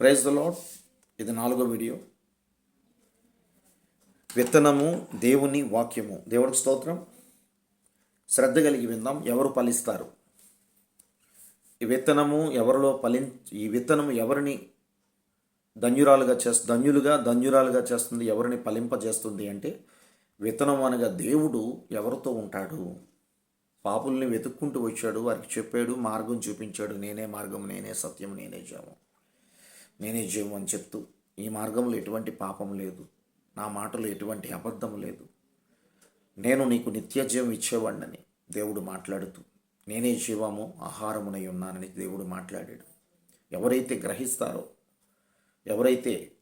Praise the lord ఇది నాలుగో video. విత్తనము దేవుని వాక్యము. దేవుని స్తోత్రం. శ్రద్ధ కలిగి విందాం. ఎవరు ఫలిస్తారు? ఈ విత్తనము ఎవరిలో ఫలి ఈ విత్తనము ఎవరిని ధన్యురాలుగా చేస్తు ధన్యులుగా ధన్యురాలుగా చేస్తుంది ఎవరిని ఫలింపజేస్తుంది అంటే విత్తనం అనగా దేవుడు ఎవరితో ఉంటాడు? పాపుల్ని వెతుక్కుంటూ వచ్చాడు వారికి చెప్పాడు మార్గం చూపించాడు నేనే మార్గం నేనే సత్యం నేనే జాము నేనే జీవం అని చెప్తూ ఈ మార్గంలో ఎటువంటి పాపం లేదు నా మాటలో ఎటువంటి అబద్ధం లేదు. నేను నీకు నిత్య జీవం ఇచ్చేవాడినని దేవుడు మాట్లాడుతూ నేనే జీవము ఆహారమునై ఉన్నానని దేవుడు మాట్లాడాడు. ఎవరైతే గ్రహిస్తారో ఎవరైతే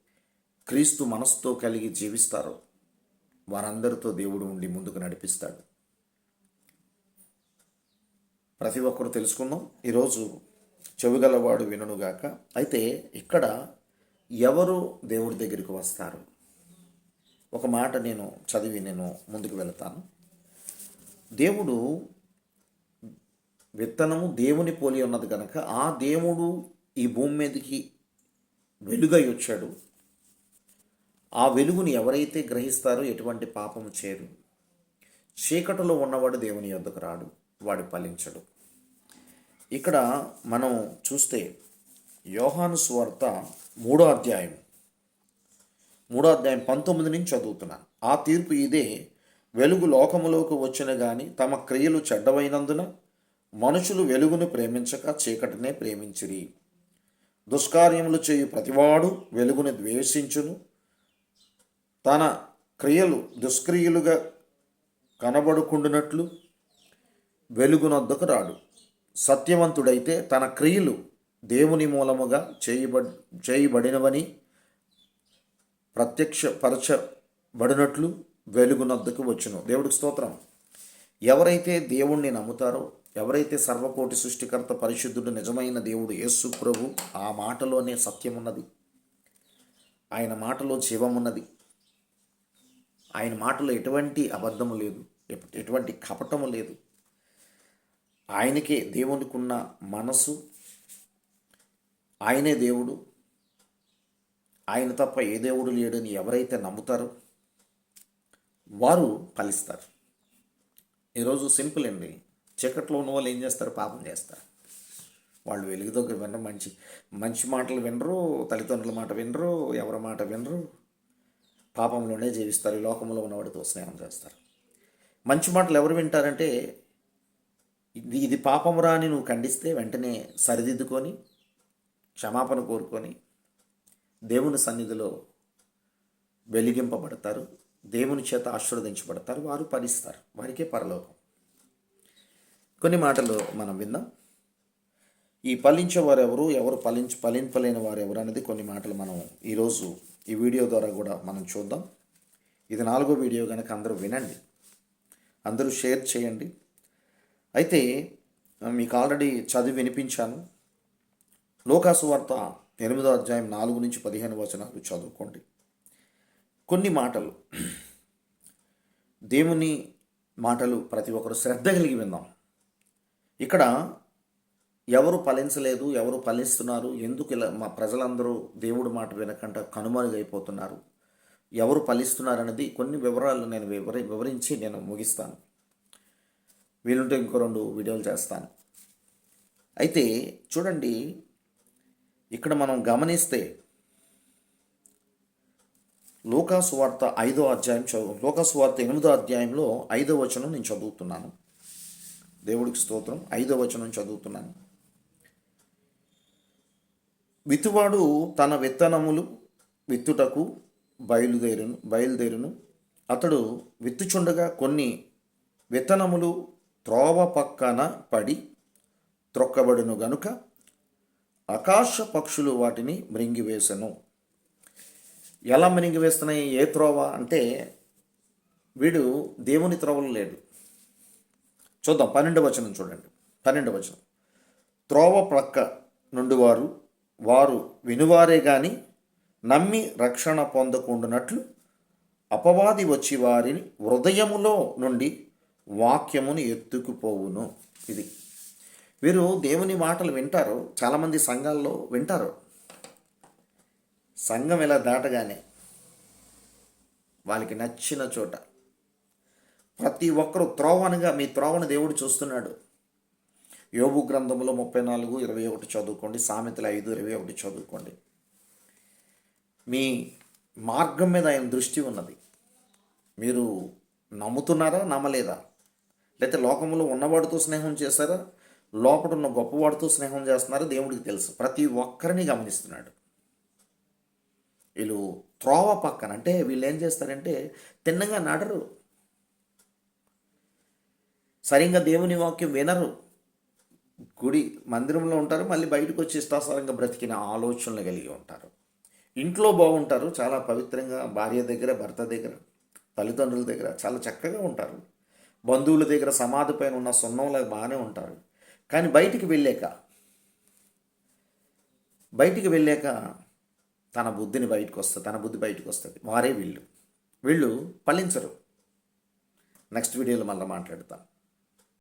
క్రీస్తు మనసుతో కలిగి జీవిస్తారో వారందరితో దేవుడు ఉండి ముందుకు నడిపిస్తాడు. ప్రతి ఒక్కరు తెలుసుకుందాం. ఈరోజు చెవిగలవాడు వినుగాక అయితే ఇక్కడ ఎవరు దేవుడి దగ్గరికి వస్తారు? ఒక మాట నేను చదివి నేను ముందుకు వెళతాను. దేవుడు విత్తనము దేవుని పోలి ఉన్నది కనుక ఆ దేవుడు ఈ భూమి మీదకి వెలుగై వచ్చాడు. ఆ వెలుగుని ఎవరైతే గ్రహిస్తారో ఎటువంటి పాపము చేయరు. చీకటిలో ఉన్నవాడు దేవుని యొద్దకు రాడు. వాడు ఫలించడు. ఇక్కడ మనం చూస్తే యోహాను స్వార్త మూడో అధ్యాయం. మూడో అధ్యాయం పంతొమ్మిది నుంచి చదువుతున్నాను. ఆ తీర్పు ఇదే. వెలుగు లోకములోకి వచ్చిన గాని తమ క్రియలు చెడ్డవైనందున మనుషులు వెలుగును ప్రేమించక చీకటినే ప్రేమించిరి. దుష్కార్యములు చేయు ప్రతివాడు వెలుగును ద్వేషించును. తన క్రియలు దుష్క్రియలుగా కనబడుకుండునట్లు వెలుగునొద్దకు రాడు. సత్యవంతుడైతే తన క్రియలు దేవుని మూలముగా చేయబ చేయబడినవని ప్రత్యక్షపరచబడినట్లు వెలుగునద్దకు వచ్చును. దేవుడికి స్తోత్రం. ఎవరైతే దేవుణ్ణి నమ్ముతారో ఎవరైతే సర్వకోటి సృష్టికర్త పరిశుద్ధుడు నిజమైన దేవుడు యేసు ప్రభు ఆ మాటలోనే సత్యమున్నది. ఆయన మాటలో జీవమున్నది. ఆయన మాటలో ఎటువంటి అబద్ధము లేదు. ఎటువంటి కపటము లేదు. ఆయనకే దేవునికి ఉన్న మనసు ఆయనే దేవుడు. ఆయన తప్ప ఏ దేవుడు లేడని ఎవరైతే నమ్ముతారో వారు ఫలిస్తారు. ఈరోజు సింపుల్ అండి. చీకట్లో ఉన్న వాళ్ళు ఏం చేస్తారు? పాపం చేస్తారు. వాళ్ళు వెలుగు దగ్గర వినరు. మంచి మంచి మాటలు వినరు తల్లిదండ్రుల మాట వినరు ఎవరి మాట వినరు. పాపంలోనే జీవిస్తారు. ఈ లోకంలో ఉన్నవాడితో స్నేహం చేస్తారు. మంచి మాటలు ఎవరు వింటారంటే ఇది ఇది పాపమురా అని నువ్వు ఖండిస్తే వెంటనే సరిదిద్దుకొని క్షమాపణ కోరుకొని దేవుని సన్నిధిలో వెలిగింపబడతారు. దేవుని చేత ఆశీర్వదించబడతారు. వారు పరిస్తారు. వారికే పరలోకం. కొన్ని మాటలు మనం విందాం. ఈ ఫలించేవారు ఎవరు ఎవరు ఫలించి ఫలింపలేని వారు ఎవరు అనేది కొన్ని మాటలు మనం ఈరోజు ఈ వీడియో ద్వారా కూడా మనం చూద్దాం. ఇది నాలుగో వీడియో కనుక అందరూ వినండి. అందరూ షేర్ చేయండి. అయితే మీకు ఆల్రెడీ చదివి వినిపించాను. లోకాసు వార్త ఎనిమిదో అధ్యాయం నాలుగు నుంచి పదిహేను వచనాలు చదువుకోండి. కొన్ని మాటలు. దేవుని మాటలు ప్రతి ఒక్కరు శ్రద్ధ కలిగి విందాం. ఇక్కడ ఎవరు ఫలించలేదు ఎవరు ఫలిస్తున్నారు ఎందుకు ఇలా మా ప్రజలందరూ దేవుడి మాట వినకుండా కనుమరుగైపోతున్నారు ఎవరు ఫలిస్తున్నారు అనేది కొన్ని వివరాలు నేను వివరి వివరించి నేను ముగిస్తాను. వీలుంటే ఇంకో రెండు వీడియోలు చేస్తాను. అయితే చూడండి ఇక్కడ మనం గమనిస్తే లోకాసు వార్త ఐదో అధ్యాయం చదువు లోకాసు వార్త ఎనిమిదో అధ్యాయంలో ఐదో వచనం నేను చదువుతున్నాను. దేవుడికి స్తోత్రం ఐదో వచనం చదువుతున్నాను. విత్తువాడు తన విత్తనములు విత్తుటకు బయలుదేరును బయలుదేరును. అతడు విత్తుచుండగా కొన్ని విత్తనములు త్రోవ పక్కన పడి త్రొక్కబడును గనుక ఆకాశ పక్షులు వాటిని మృంగివేసెను. ఎలా మృంగివేస్తున్నాయి? ఏ త్రోవ? అంటే వీడు దేవుని త్రోవలు లేడు. చూద్దాం పన్నెండు వచనం చూడండి. పన్నెండు వచనం. త్రోవ ప్రక్క నుండి వారు వారు వినువారే కానీ నమ్మి రక్షణ పొందకుండానట్లు అపవాది వచ్చి వారిని హృదయములో నుండి వాక్యమును ఎత్తుకుపోవును ఇది. వీరు దేవుని మాటలు వింటారు. చాలామంది సంఘాల్లో వింటారు. సంఘం ఇలా దాటగానే వాళ్ళకి నచ్చిన చోట ప్రతి ఒక్కరూ త్రోవనుగా మీ త్రోవను దేవుడు చూస్తున్నాడు. యోగు గ్రంథంలో ముప్పై నాలుగు ఇరవై ఒకటి చదువుకోండి. సామెతలు ఐదు ఇరవై ఒకటి చదువుకోండి. మీ మార్గం మీద ఆయన దృష్టి ఉన్నది. మీరు నమ్ముతున్నారా? నమ్మలేదా? లేకపోతే లోకంలో ఉన్నవాడితో స్నేహం చేస్తారా లోపల ఉన్న గొప్పవాడితో స్నేహం చేస్తున్నారా? దేవుడికి తెలుసు. ప్రతి ఒక్కరిని గమనిస్తున్నాడు. వీళ్ళు త్రోవ పక్కన అంటే వీళ్ళు ఏం చేస్తారంటే తిన్నగా నడరు సరిగ్గా దేవుని వాక్యం వినరు. గుడి మందిరంలో ఉంటారు. మళ్ళీ బయటకు వచ్చి ఇష్టాసారంగా బ్రతికిన ఆలోచనలు కలిగి ఉంటారు. ఇంట్లో బాగుంటారు. చాలా పవిత్రంగా భార్య దగ్గర భర్త దగ్గర తల్లిదండ్రుల దగ్గర చాలా చక్కగా ఉంటారు. బంధువుల దగ్గర సమాధి పైన ఉన్న సున్నంలో బాగానే ఉంటారు. కానీ బయటికి వెళ్ళాక బయటికి వెళ్ళాక తన బుద్ధిని బయటకు వస్తుంది తన బుద్ధి బయటకు వస్తుంది వారే వీళ్ళు. వీళ్ళు ఫలించరు నెక్స్ట్ వీడియోలో మళ్ళీ మాట్లాడతాం.